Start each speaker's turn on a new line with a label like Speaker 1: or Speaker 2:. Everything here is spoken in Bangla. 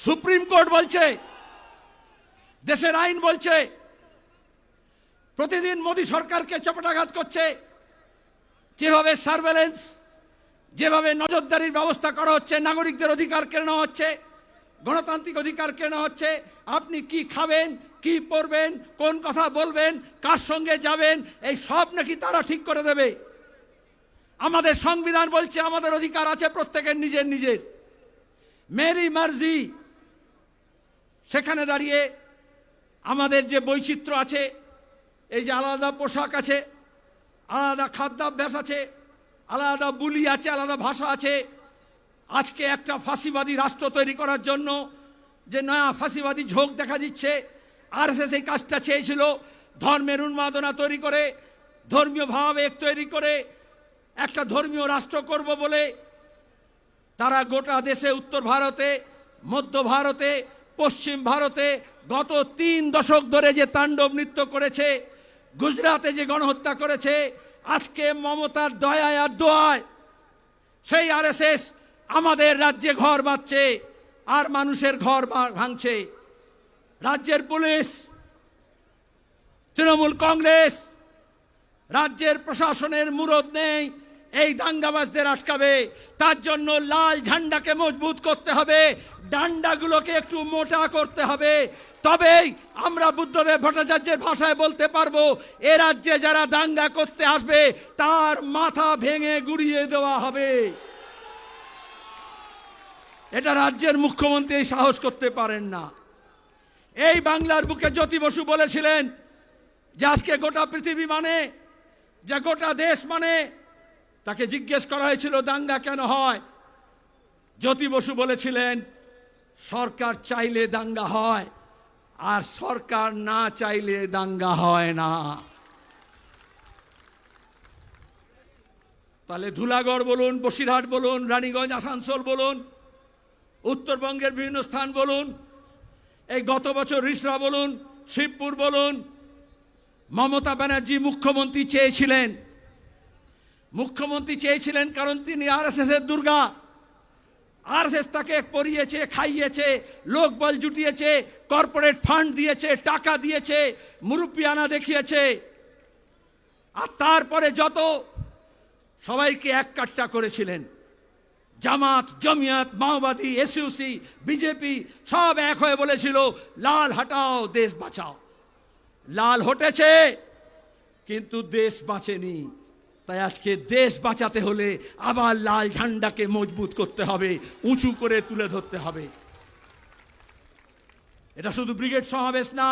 Speaker 1: সুপ্রিম কোর্ট বলছে, দেশের আইন বলছে, প্রতিদিন মোদী সরকারকে চপটাঘাত করছে। যেভাবে সার্ভেলেন্স, যেভাবে নজরদারির ব্যবস্থা করা হচ্ছে, নাগরিকদের অধিকার কেন হচ্ছে, গণতান্ত্রিক অধিকার কেন হচ্ছে, আপনি কি খাবেন, কি পরবেন, কোন কথা বলবেন, কার সঙ্গে যাবেন, এই সব নাকি তারা ঠিক করে দেবে। আমাদের সংবিধান বলছে, আমাদের অধিকার আছে প্রত্যেকের নিজের নিজের। মেরি মার্জি সেখানে দাঁড়িয়ে আমাদের যে বৈচিত্র্য আছে, এই যে আলাদা পোশাক আছে, আলাদা খাদ্যাভ্যাস আছে, আলাদা বুলি আছে, আলাদা ভাষা আছে, আজকে একটা ফাঁসিবাদী রাষ্ট্র তৈরি করার জন্য যে নয়া ফাঁসিবাদী ঝোঁক দেখা দিচ্ছে আর এই কাজটা চেয়েছিল, ধর্মের উন্মাদনা তৈরি করে, ধর্মীয় ভাবাবেগ তৈরি করে, একটা ধর্মীয় রাষ্ট্র করব বলে তারা গোটা দেশে, উত্তর ভারতে, মধ্য ভারতে পশ্চিম ভারতে গত তিন দশক ধরে যে তাণ্ডব নৃত্য করেছে গুজরাটে যে গণহত্যা করেছে, আজকে মমতার দয়ায় আর দোয়ায়, সেই আরএসএস আমাদের রাজ্যে ঘর বাঁধছে, আর মানুষের ঘর ভাঙছে। রাজ্যের পুলিশ, তৃণমূল কংগ্রেস, রাজ্যের প্রশাসনের মুরদ নেই এই দাঙ্গাবাজদের আটকাবে। তার জন্য লাল ঝান্ডাকে মজবুত করতে হবে। ডান্ডাগুলোকে একটু মোটা করতে হবে। তবেই আমরা বুদ্ধদেব ভট্টাচার্যের ভাষায় বলতে পারব, এ রাজ্যে যারা দাঙ্গা করতে আসবে, তার মাথা ভেঙে গুড়িয়ে দেওয়া হবে। এটা রাজ্যের মুখ্যমন্ত্রী সাহস করতে পারেন না। এই বাংলার বুকে জ্যোতি বসু বলেছিলেন যে আজকে গোটা পৃথিবী মানে যে গোটা দেশ মানে তাকে জিজ্ঞেস করা হয়েছিল, দাঙ্গা কেন হয়? জ্যোতি বসু বলেছিলেন, সরকার চাইলে দাঙ্গা হয়, আর সরকার না চাইলে দাঙ্গা হয় না। তাহলে ধুলাগড় বলুন, বসিরহাট বলুন, রানীগঞ্জ, আসানসোল বলুন, উত্তরবঙ্গের বিভিন্ন স্থান বলুন, এই গত বছর রিসরা বলুন, শিবপুর বলুন, মমতা ব্যানার্জি মুখ্যমন্ত্রী চেয়েছিলেন মুখ্যমন্ত্রী চেয়েছিলেন কারণ তিনি আরএসএস এর দুর্গা। আরএসএস তাকে পরিয়েছে, খাইয়েছে লোকবল জুটিয়েছে কর্পোরেট ফান্ড দিয়েছে, টাকা দিয়েছে, মুরব্বিয়ানা দেখিয়েছে। আর তারপরে যত সবাইকে এক কাট্টা করেছিলেন। জামাত, জমিয়াত, মাওবাদী এসইউসি বিজেপি সব এক হয়ে বলেছিল, লাল হটাও, দেশ বাঁচাও। লাল হটেছে, কিন্তু দেশ বাঁচেনি। তাই আজকে দেশ বাঁচাতে হলে আবার লাল ঝান্ডাকে মজবুত করতে হবে, উঁচু করে তুলে ধরতে হবে। এটা শুধু ব্রিগেড সমাবেশ না